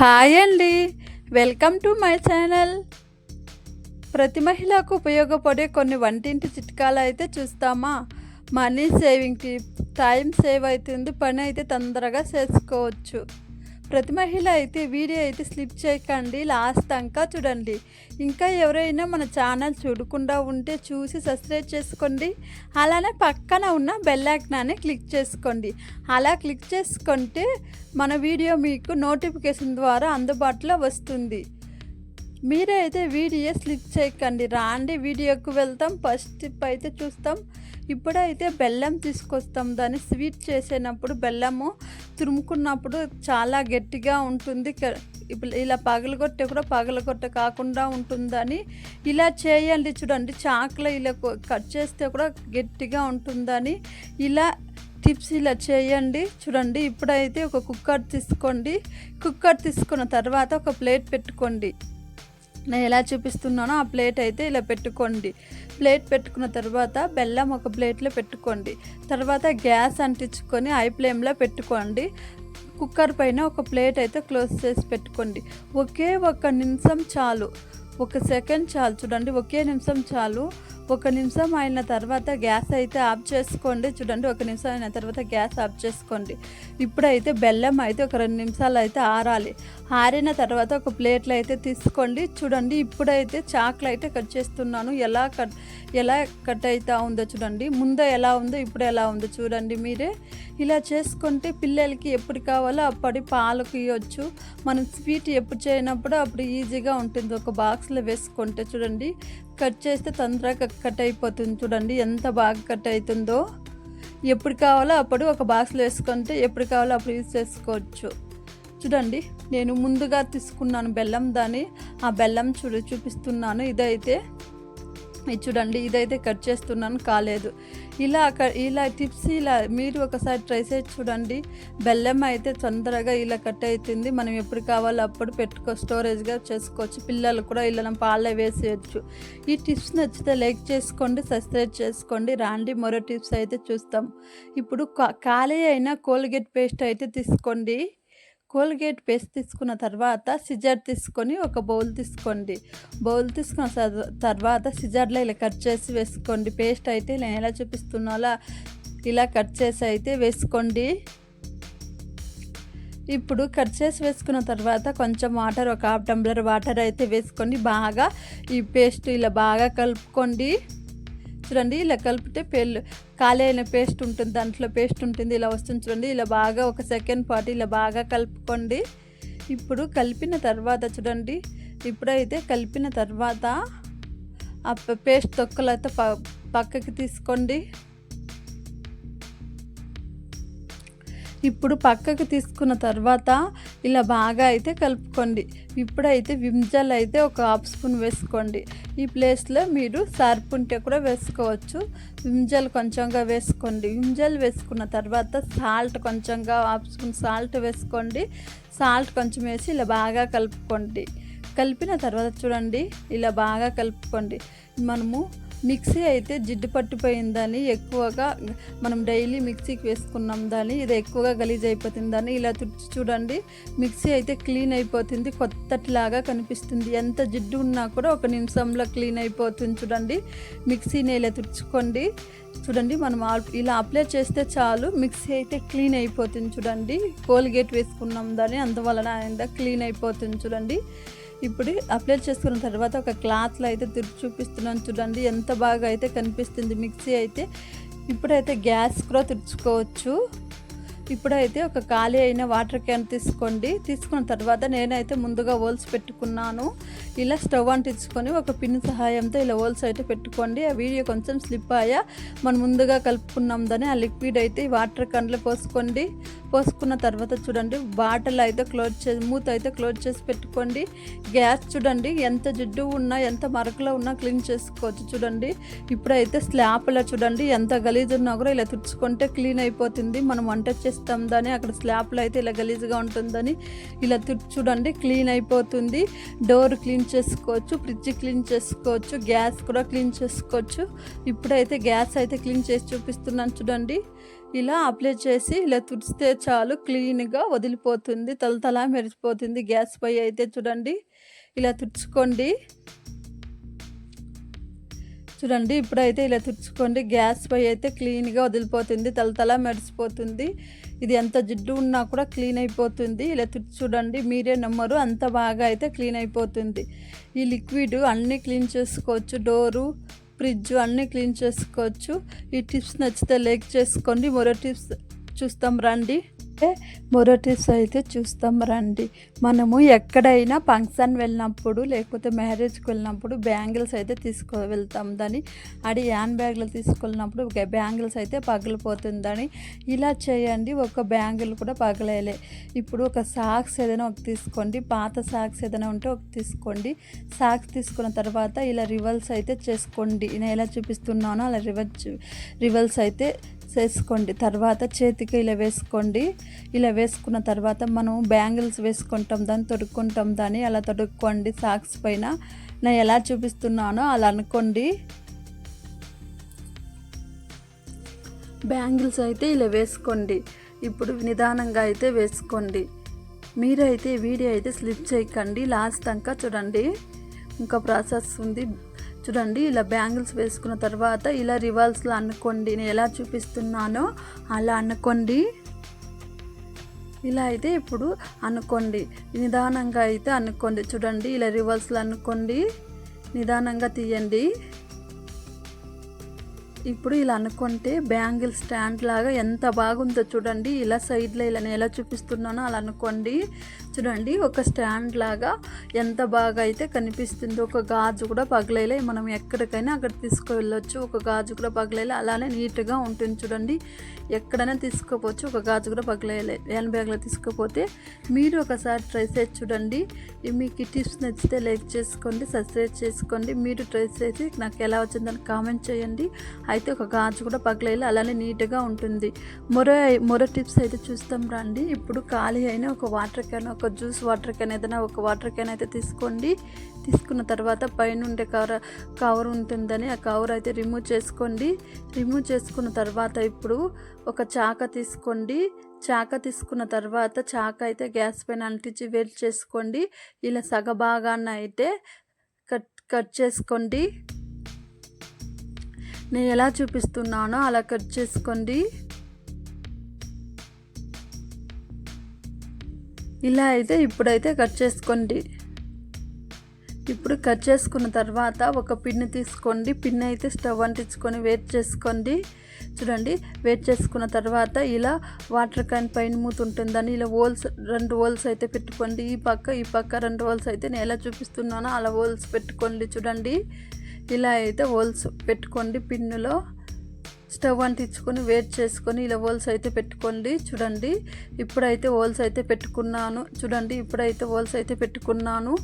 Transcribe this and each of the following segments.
Hi అండి. Welcome to my channel. ప్రతి మహిళకు ఉపయోగపడే కొన్ని వంటింటి చిట్కాలు అయితే చూస్తామా? మనీ సేవింగ్ టైం సేవ్ అవుతుంది పని అయితే తొందరగా చేసుకోవచ్చు. ప్రతి మహిళ అయితే వీడియో అయితే స్లిప్ చేయకండి లాస్ట్ దాకా చూడండి. ఇంకా ఎవరైనా మన ఛానల్ చూడకుండా ఉంటే చూసి సబ్స్క్రైబ్ చేసుకోండి. అలానే పక్కన ఉన్న బెల్ క్లిక్ చేసుకోండి. అలా క్లిక్ చేసుకుంటే మన వీడియో మీకు నోటిఫికేషన్ ద్వారా అందుబాటులో వస్తుంది. మీరైతే అయితే వీడియో స్లిప్ చేయకండి. రాండి వీడియోకు వెళ్తాం. ఫస్ట్ టిప్ అయితే చూస్తాం. ఇప్పుడైతే బెల్లం తీసుకొస్తాం. దాన్ని స్వీట్ చేసేటప్పుడు బెల్లము తురుముకున్నప్పుడు చాలా గట్టిగా ఉంటుంది. ఇలా పగలగొట్టే కూడా పగలగొట్ట కాకుండా ఉంటుందని ఇలా చేయండి చూడండి. చాకులో ఇలా కట్ చేస్తే కూడా గట్టిగా ఉంటుందని ఇలా టిప్స్ ఇలా చేయండి చూడండి. ఇప్పుడైతే ఒక కుక్కర్ తీసుకోండి. కుక్కర్ తీసుకున్న తర్వాత ఒక ప్లేట్ పెట్టుకోండి. నేను ఎలా చూపిస్తున్నానో ఆ ప్లేట్ అయితే ఇలా పెట్టుకోండి. ప్లేట్ పెట్టుకున్న తర్వాత బెల్లం ఒక ప్లేట్లో పెట్టుకోండి. తర్వాత గ్యాస్ అంటించుకొని హై ఫ్లేమ్లో పెట్టుకోండి. కుక్కర్ పైన ఒక ప్లేట్ అయితే క్లోజ్ చేసి పెట్టుకోండి. ఒకే ఒక నిమిషం చాలు. ఒక సెకండ్ చాలు. చూడండి ఒకే నిమిషం చాలు. ఒక నిమిషం అయిన తర్వాత గ్యాస్ అయితే ఆఫ్ చేసుకోండి. చూడండి ఒక నిమిషం అయిన తర్వాత గ్యాస్ ఆఫ్ చేసుకోండి. ఇప్పుడైతే బెల్లం అయితే ఒక రెండు నిమిషాలు అయితే ఆరాలి. ఆరిన తర్వాత ఒక ప్లేట్లో అయితే తీసుకోండి. చూడండి ఇప్పుడైతే చాకులు అయితే కట్ చేస్తున్నాను. ఎలా కట్ ఎలా కట్ అవుతా ఉందో చూడండి. ముందు ఎలా ఉందో ఇప్పుడు ఎలా ఉందో చూడండి మీరే. ఇలా చేసుకుంటే పిల్లలకి ఎప్పుడు కావాలో అప్పటి పాలకు ఇవ్వచ్చు. మనం స్వీట్ ఎప్పుడు చేయనప్పుడు అప్పుడు ఈజీగా ఉంటుంది. ఒక బాక్స్లో వేసుకుంటే చూడండి. కట్ చేస్తే తొందరగా కట్ అయిపోతుంది. చూడండి ఎంత బాగా కట్ అవుతుందో ఎప్పుడు కావాలో అప్పుడు ఒక బాక్స్లో వేసుకుంటే ఎప్పుడు కావాలో అప్పుడు యూజ్ చేసుకోవచ్చు. చూడండి నేను ముందుగా తీసుకున్నాను బెల్లం దాన్ని. ఆ బెల్లం చూడు చూపిస్తున్నాను. ఇదైతే ఇది చూడండి ఇదైతే కట్ చేస్తున్నాను కాలేదు. ఇలా అక్కడ ఇలా టిప్స్ ఇలా మీరు ఒకసారి ట్రై చేసి చూడండి. బెల్లం అయితే తొందరగా ఇలా కట్ అవుతుంది మనం ఎప్పుడు కావాలో అప్పుడు పెట్టుకో స్టోరేజ్గా చేసుకోవచ్చు. పిల్లలు కూడా ఇలా పాలే వేసేయచ్చు. ఈ టిప్స్ నచ్చితే లైక్ చేసుకోండి సబ్స్క్రైబ్ చేసుకోండి. రాండి మరో టిప్స్ అయితే చూస్తాం. ఇప్పుడు కా- ఖాళీ అయిన కోల్గేట్ పేస్ట్ అయితే తీసుకోండి. కోల్గేట్ పేస్ట్ తీసుకున్న తర్వాత సిజర్ తీసుకొని ఒక బౌల్ తీసుకోండి. బౌల్ తీసుకున్న తర్వాత సిజర్లో ఇలా కట్ చేసి వేసుకోండి. పేస్ట్ అయితే నేను ఎలా చూపిస్తున్నా అలా ఇలా కట్ చేసి అయితే వేసుకోండి. ఇప్పుడు కట్ చేసి వేసుకున్న తర్వాత కొంచెం వాటర్ ఒక హాఫ్ టంబ్లర్ వాటర్ అయితే వేసుకొని బాగా ఈ పేస్ట్ ఇలా బాగా కలుపుకోండి. చూడండి ఇలా కలిపితే పెళ్ళి ఖాళీ అయిన పేస్ట్ ఉంటుంది దాంట్లో పేస్ట్ ఉంటుంది ఇలా వస్తుంది చూడండి. ఇలా బాగా ఒక సెకండ్ పాటు ఇలా బాగా కలుపుకోండి. ఇప్పుడు కలిపిన తర్వాత చూడండి. ఇప్పుడైతే కలిపిన తర్వాత ఆ పేస్ట్ తొక్కలైతే ప పక్కకి తీసుకోండి. ఇప్పుడు పక్కకు తీసుకున్న తర్వాత ఇలా బాగా అయితే కలుపుకోండి. ఇప్పుడైతే విమ్జల్ అయితే ఒక హాఫ్ స్పూన్ వేసుకోండి. ఈ ప్లేస్లో మీరు సర్ప్ ఉంటే కూడా వేసుకోవచ్చు. విమ్జల్ కొంచెంగా వేసుకోండి. విమ్జల్ వేసుకున్న తర్వాత సాల్ట్ కొంచెంగా హాఫ్ స్పూన్ సాల్ట్ వేసుకోండి. సాల్ట్ కొంచెం వేసి ఇలా బాగా కలుపుకోండి. కలిపిన తర్వాత చూడండి ఇలా బాగా కలుపుకోండి. మనము మిక్సీ అయితే జిడ్డు పట్టిపోయిందని ఎక్కువగా మనం డైలీ మిక్సీకి వేసుకున్నాం దాన్ని ఇది ఎక్కువగా గలీజ్ అయిపోతుందని ఇలా తుడిచి చూడండి మిక్సీ అయితే క్లీన్ అయిపోతుంది కొత్తటిలాగా కనిపిస్తుంది. ఎంత జిడ్డు ఉన్నా కూడా ఒక నిమిషంలో క్లీన్ అయిపోతుంది చూడండి. మిక్సీని ఇలా తుడుచుకోండి. చూడండి మనం ఇలా అప్లై చేస్తే చాలు మిక్సీ అయితే క్లీన్ అయిపోతుంది చూడండి. కోల్గేట్ వేసుకున్నాం దాన్ని అందువలన ఆయన క్లీన్ అయిపోతుంది చూడండి. ఇప్పుడు అప్లై చేసుకున్న తర్వాత ఒక క్లాత్లో అయితే తిరిగి చూపిస్తున్నాను చూడండి ఎంత బాగా అయితే కనిపిస్తుంది మిక్సీ అయితే. ఇప్పుడైతే గ్యాస్ కూడా తుడుచుకోవచ్చు ఇప్పుడైతే ఒక ఖాళీ అయిన వాటర్ క్యాన్ తీసుకోండి. తీసుకున్న తర్వాత నేనైతే ముందుగా హోల్స్ పెట్టుకున్నాను. ఇలా స్టవ్ అంటించుకొని ఒక పిన్ సహాయంతో ఇలా హోల్స్ అయితే పెట్టుకోండి. ఆ వీడియో కొంచెం స్లిప్ అయ్యా. మనం ముందుగా కలుపుకున్నాం దాన్ని. ఆ లిక్విడ్ అయితే వాటర్ క్యాన్లో పోసుకోండి. పోసుకున్న తర్వాత చూడండి బాటిల్ అయితే క్లోజ్ చేసి మూత అయితే క్లోజ్ చేసి పెట్టుకోండి. గ్యాస్ చూడండి ఎంత జిడ్డు ఉన్నా ఎంత మరకలో ఉన్నా క్లీన్ చేసుకోవచ్చు చూడండి. ఇప్పుడైతే స్లాబ్లో చూడండి ఎంత గలీజ్ ఉన్నా కూడా ఇలా తుడుచుకుంటే క్లీన్ అయిపోతుంది. మనం వంట చేసి వస్తుందని అక్కడ స్లాబ్లో అయితే ఇలా గలీజ్గా ఉంటుందని ఇలా చూడండి క్లీన్ అయిపోతుంది. డోర్ క్లీన్ చేసుకోవచ్చు ఫ్రిడ్జ్ క్లీన్ చేసుకోవచ్చు గ్యాస్ కూడా క్లీన్ చేసుకోవచ్చు. ఇప్పుడైతే గ్యాస్ అయితే క్లీన్ చేసి చూపిస్తున్నాను చూడండి. ఇలా అప్లై చేసి ఇలా తుడిస్తే చాలు క్లీన్గా వదిలిపోతుంది తలతలా మెరిసిపోతుంది గ్యాస్ పై అయితే చూడండి. ఇలా తుడుచుకోండి. చూడండి ఇప్పుడైతే ఇలా తుడుచుకోండి. గ్యాస్ పై అయితే క్లీన్గా వదిలిపోతుంది తలతల మెరిసిపోతుంది. ఇది ఎంత జిడ్డు ఉన్నా కూడా క్లీన్ అయిపోతుంది. ఇలా తుడిచి చూడండి మీరే నమ్మరు అంత బాగా అయితే క్లీన్ అయిపోతుంది. ఈ లిక్విడ్ అన్నీ క్లీన్ చేసుకోవచ్చు డోరు ఫ్రిడ్జ్ అన్నీ క్లీన్ చేసుకోవచ్చు. ఈ టిప్స్ నచ్చితే లైక్ చేసుకోండి. మరో టిప్స్ చూస్తాం రండి. మరో మొరటిస్ అయితే చూస్తాం రండి. మనము ఎక్కడైనా ఫంక్షన్ వెళ్ళినప్పుడు లేకపోతే మ్యారేజ్కి వెళ్ళినప్పుడు బ్యాంగిల్స్ అయితే తీసుకు వెళ్తాం. దాని అది హ్యాండ్ బ్యాగ్లు తీసుకెళ్ళినప్పుడు బ్యాంగిల్స్ అయితే పగిలిపోతుందని ఇలా చేయండి. ఒక బ్యాంగిల్ కూడా పగలేలే. ఇప్పుడు ఒక సాక్స్ ఏదైనా ఒక తీసుకోండి. పాత సాక్స్ ఏదైనా ఉంటే ఒక తీసుకోండి. సాక్స్ తీసుకున్న తర్వాత ఇలా రివల్స్ అయితే చేసుకోండి. నేను ఎలా చూపిస్తున్నానో అలా రివర్స్ రివల్స్ అయితే చేసుకోండి తర్వాత చేతికి ఇలా వేసుకోండి. ఇలా వేసుకున్న తర్వాత మనం బ్యాంగిల్స్ వేసుకుంటాం దాన్ని తొడుక్కుంటాం. దాన్ని అలా తొడుక్కోండి సాక్స్ పైన. నేను ఎలా చూపిస్తున్నానో అలా అనుకోండి. బ్యాంగిల్స్ అయితే ఇలా వేసుకోండి. ఇప్పుడు నిదానంగా అయితే వేసుకోండి. మీరైతే వీడియో అయితే స్లిప్ చేయకండి. లాస్ట్ దాకా చూడండి. ఇంకా ప్రాసెస్ ఉంది. చూడండి ఇలా బ్యాంగిల్స్ వేసుకున్న తర్వాత ఇలా రివాల్స్లో అనుకోండి నేను ఎలా చూపిస్తున్నానో అలా అనుకోండి. ఇలా అయితే ఇప్పుడు అనుకోండి నిదానంగా అయితే అనుకోండి. చూడండి ఇలా రివర్స్లో అనుకోండి నిదానంగా తీయండి. ఇప్పుడు ఇలా అనుకుంటే బ్యాంగిల్ స్టాండ్ లాగా ఎంత బాగుందో చూడండి ఇలా సైడ్లో ఇలా నేను ఎలా చూపిస్తున్నానో అలా అనుకోండి. చూడండి ఒక స్టాండ్ లాగా ఎంత బాగా అయితే కనిపిస్తుందో ఒక గాజు కూడా పగలేలే. మనం ఎక్కడికైనా అక్కడ తీసుకువెళ్ళొచ్చు. ఒక గాజు కూడా పగలేలే. అలానే నీట్గా ఉంటుంది చూడండి. ఎక్కడైనా తీసుకోపోవచ్చు ఒక గాజు కూడా పగలేలే. హ్యాండ్ బ్యాగ్లో తీసుకోపోతే మీరు ఒకసారి ట్రై చేసి చూడండి. మీకు టిప్స్ నచ్చితే లైక్ చేసుకోండి సబ్స్క్రైబ్ చేసుకోండి. మీరు ట్రై చేసి నాకు ఎలా వచ్చిందని కామెంట్ చేయండి. అయితే ఒక గాజు కూడా పగలేయాలి అలానే నీట్గా ఉంటుంది. మరో మరో టిప్స్ అయితే చూస్తాం రండి. ఇప్పుడు ఖాళీ అయిన ఒక వాటర్ క్యాన్ ఒక జ్యూస్ వాటర్ క్యాన్ ఏదైనా ఒక వాటర్ క్యాన్ అయితే తీసుకోండి. తీసుకున్న తర్వాత పైన ఉండే కవర్ కవర్ ఉంటుందని ఆ కవర్ అయితే రిమూవ్ చేసుకోండి. రిమూవ్ చేసుకున్న తర్వాత ఇప్పుడు ఒక చాక తీసుకోండి. చాక తీసుకున్న తర్వాత చాక అయితే గ్యాస్ పైన అంటించి వేడి చేసుకోండి. ఇలా సగభాగాన్ని అయితే కట్ కట్ చేసుకోండి. నేను ఎలా చూపిస్తున్నానో అలా కట్ చేసుకోండి. ఇలా అయితే ఇప్పుడైతే కట్ చేసుకోండి. ఇప్పుడు కట్ చేసుకున్న తర్వాత ఒక పిన్ తీసుకోండి. పిన్ అయితే స్టవ్ అంటించుకొని వేట్ చేసుకోండి. చూడండి వేట్ చేసుకున్న తర్వాత ఇలా వాటర్ క్యాన్ పైన మూతుంటుందని ఇలా హోల్స్ రెండు హోల్స్ అయితే పెట్టుకోండి. ఈ పక్క ఈ పక్క రెండు హోల్స్ అయితే నేను ఎలా చూపిస్తున్నానో అలా హోల్స్ పెట్టుకోండి చూడండి. ఇలా అయితే హోల్స్ పెట్టుకోండి పిన్నులో. స్టవ్ అంటించుకొని వేట్ చేసుకొని ఇలా హోల్స్ అయితే పెట్టుకోండి. చూడండి ఇప్పుడైతే హోల్స్ అయితే పెట్టుకున్నాను. చూడండి ఇప్పుడైతే హోల్స్ అయితే పెట్టుకున్నాను.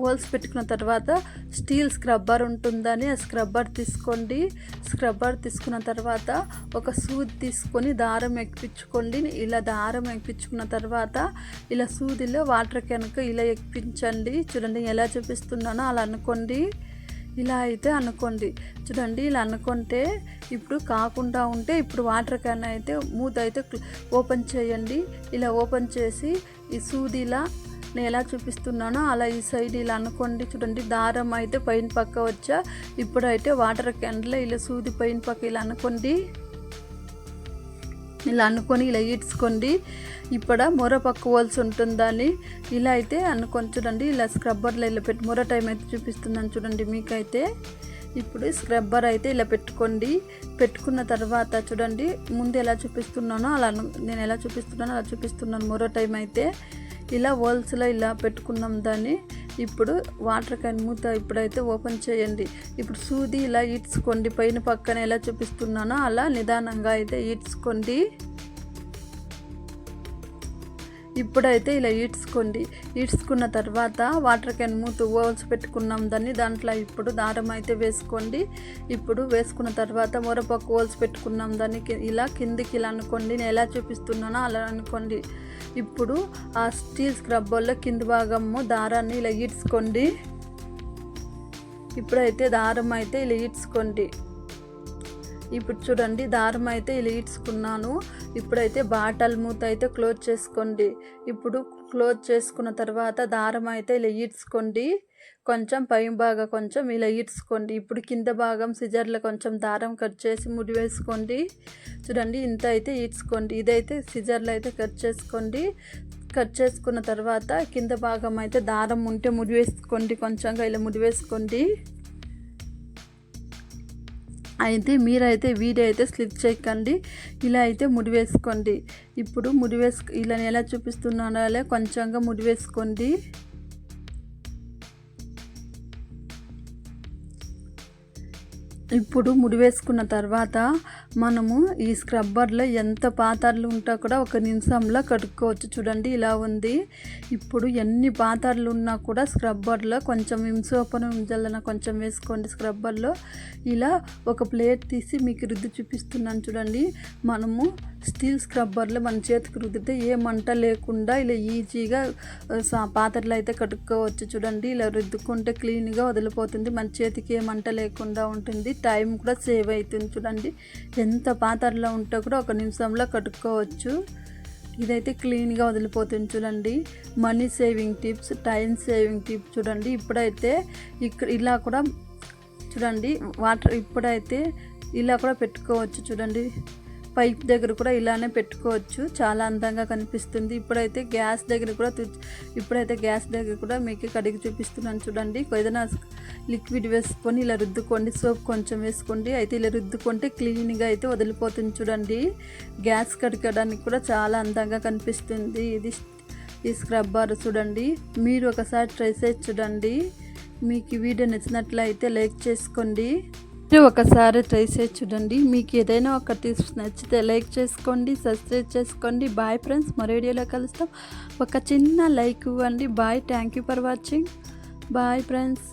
హోల్స్ పెట్టుకున్న తర్వాత స్టీల్ స్క్రబ్బర్ ఉంటుందని ఆ స్క్రబ్బర్ తీసుకోండి. స్క్రబ్బర్ తీసుకున్న తర్వాత ఒక సూది తీసుకొని దారం ఎక్కించుకోండి. ఇలా దారం ఎక్కించుకున్న తర్వాత ఇలా సూదిలో వాటర్ కనుక ఇలా ఎక్కించండి. చూడండి ఎలా చూపిస్తున్నానో అలా అనుకోండి. ఇలా అయితే అనుకోండి. చూడండి ఇలా అనుకుంటే ఇప్పుడు కాకుండా ఉంటే ఇప్పుడు వాటర్ క్యాన్ అయితే మూత అయితే ఓపెన్ చేయండి. ఇలా ఓపెన్ చేసి ఈ సూదిలా నేను ఎలా చూపిస్తున్నానో అలా ఈ సైడ్ ఇలా అనుకోండి. చూడండి దారం అయితే పైన పక్క వచ్చా. ఇప్పుడైతే వాటర్ క్యాన్లో ఇలా సూది పైన పక్క ఇలా అనుకోండి. ఇలా అనుకొని ఇలా ఈడ్చుకోండి. ఇప్పుడు మొర పక్కువలసి ఉంటుందని ఇలా అయితే అనుకొని చూడండి. ఇలా స్క్రబ్బర్లో ఇలా పెట్టి మొర టైం అయితే చూపిస్తుందని చూడండి మీకైతే. ఇప్పుడు స్క్రబ్బర్ అయితే ఇలా పెట్టుకోండి. పెట్టుకున్న తర్వాత చూడండి ముందు ఎలా చూపిస్తున్నానో అలా నేను ఎలా చూపిస్తున్నానో అలా చూపిస్తున్నాను మరో టైం అయితే. ఇలా హోల్స్లో ఇలా పెట్టుకున్నాం దాన్ని. ఇప్పుడు వాటర్ క్యాన్ మూత ఇప్పుడైతే ఓపెన్ చేయండి. ఇప్పుడు సూది ఇలా ఈడ్చుకోండి పైన పక్కన ఎలా చూపిస్తున్నానో అలా నిదానంగా అయితే ఈడ్చుకోండి ఇప్పుడైతే ఇలా ఈడ్చుకోండి ఈడ్చుకున్న తర్వాత వాటర్ క్యాన్ మూత ఓల్చి పెట్టుకున్నాం. దాన్ని దాంట్లో ఇప్పుడు దారం అయితే వేసుకోండి. ఇప్పుడు వేసుకున్న తర్వాత మొరపక్క ఓల్స్ పెట్టుకున్నాం. దాన్ని ఇలా కిందికి ఇలా అనుకోండి. నేను ఎలా చూపిస్తున్నానో అలా అనుకోండి. ఇప్పుడు ఆ స్టీల్ స్క్రబ్బర్లో కింది భాగము దారాన్ని ఇలా ఈడ్చుకోండి. ఇప్పుడైతే దారం అయితే ఇలా ఈడ్చుకోండి. ఇప్పుడు చూడండి దారం అయితే ఇలా ఈడ్చుకున్నాను. ఇప్పుడైతే బాటల్ మూత అయితే క్లోజ్ చేసుకోండి. ఇప్పుడు క్లోజ్ చేసుకున్న తర్వాత దారం అయితే ఇలా ఈడ్చుకోండి. కొంచెం పై బాగా కొంచెం ఇలా ఈడ్చుకోండి. ఇప్పుడు కింద భాగం సిజర్లో కొంచెం దారం కట్ చేసి ముడి వేసుకోండి. చూడండి ఇంత అయితే ఈడ్చుకోండి. ఇదైతే సిజర్లో అయితే కట్ చేసుకోండి. కట్ చేసుకున్న తర్వాత కింద భాగం అయితే దారం ఉంటే ముడి వేసుకోండి. కొంచెంగా ఇలా ముడి వేసుకోండి. అయితే మీరైతే వీడియో అయితే స్లిప్ చేయకండి. ఇలా అయితే ముడి వేసుకోండి. ఇప్పుడు ముడి ఇలా ఎలా చూపిస్తున్నానో అలా కొంచెంగా ముడివేసుకోండి ఇప్పుడు ముడివేసుకున్న తర్వాత మనము ఈ స్క్రబ్బర్లో ఎంత పాత్రలు ఉంటా కూడా ఒక నిమిషంలో కడుక్కోవచ్చు. చూడండి ఇలా ఉంది. ఇప్పుడు ఎన్ని పాత్రలు ఉన్నా కూడా స్క్రబ్బర్లో కొంచెం ఇంసోపన జల్లన కొంచెం వేసుకోండి స్క్రబ్బర్లో. ఇలా ఒక ప్లేట్ తీసి మీకు రుద్ది చూపిస్తున్నాను చూడండి. మనము స్టీల్ స్క్రబ్బర్లో మన చేతికి రుద్దితే ఏ మంట లేకుండా ఇలా ఈజీగా సా- పాత్రలు అయితే కట్టుకోవచ్చు చూడండి ఇలా రుద్దుకుంటే క్లీన్గా వదిలిపోతుంది. మన చేతికి ఏ మంట లేకుండా ఉంటుంది. టైం కూడా సేవ్ అవుతుంది చూడండి. ఎంత పాత్రలో ఉంటే కూడా ఒక నిమిషంలో కట్టుకోవచ్చు. ఇదైతే క్లీన్గా వదిలిపోతుంది చూడండి. Money saving tips time saving tips చూడండి. ఇప్పుడైతే ఇక్కడ ఇలా కూడా చూడండి. వాటర్ ఇప్పుడైతే ఇలా కూడా పెట్టుకోవచ్చు చూడండి. పైప్ దగ్గర కూడా ఇలానే పెట్టుకోవచ్చు. చాలా అందంగా కనిపిస్తుంది. ఇప్పుడైతే గ్యాస్ దగ్గర కూడా ఇప్పుడైతే గ్యాస్ దగ్గర కూడా మీకు కడిగి చూపిస్తున్నాను చూడండి. ఏదైనా లిక్విడ్ వేసుకొని ఇలా రుద్దుకోండి. సోప్ కొంచెం వేసుకోండి. అయితే ఇలా రుద్దుకుంటే క్లీన్గా అయితే వదిలిపోతుంది చూడండి. గ్యాస్ కడగడానికి కూడా చాలా అందంగా కనిపిస్తుంది. ఇది ఈ స్క్రబ్బర్ చూడండి. మీరు ఒకసారి ట్రై చేసి చూడండి. మీకు ఈ వీడియో నచ్చినట్లయితే లైక్ చేసుకోండి. మీరు ఒకసారి ట్రై చేసి చూడండి. మీకు ఏదైనా ఒక టిప్స్ నచ్చితే లైక్ చేసుకోండి సబ్స్క్రైబ్ చేసుకోండి. బాయ్ ఫ్రెండ్స్ మరో వీడియోలో కలుస్తాం. ఒక చిన్న లైక్ ఇవ్వండి. Bye thank you for watching bye friends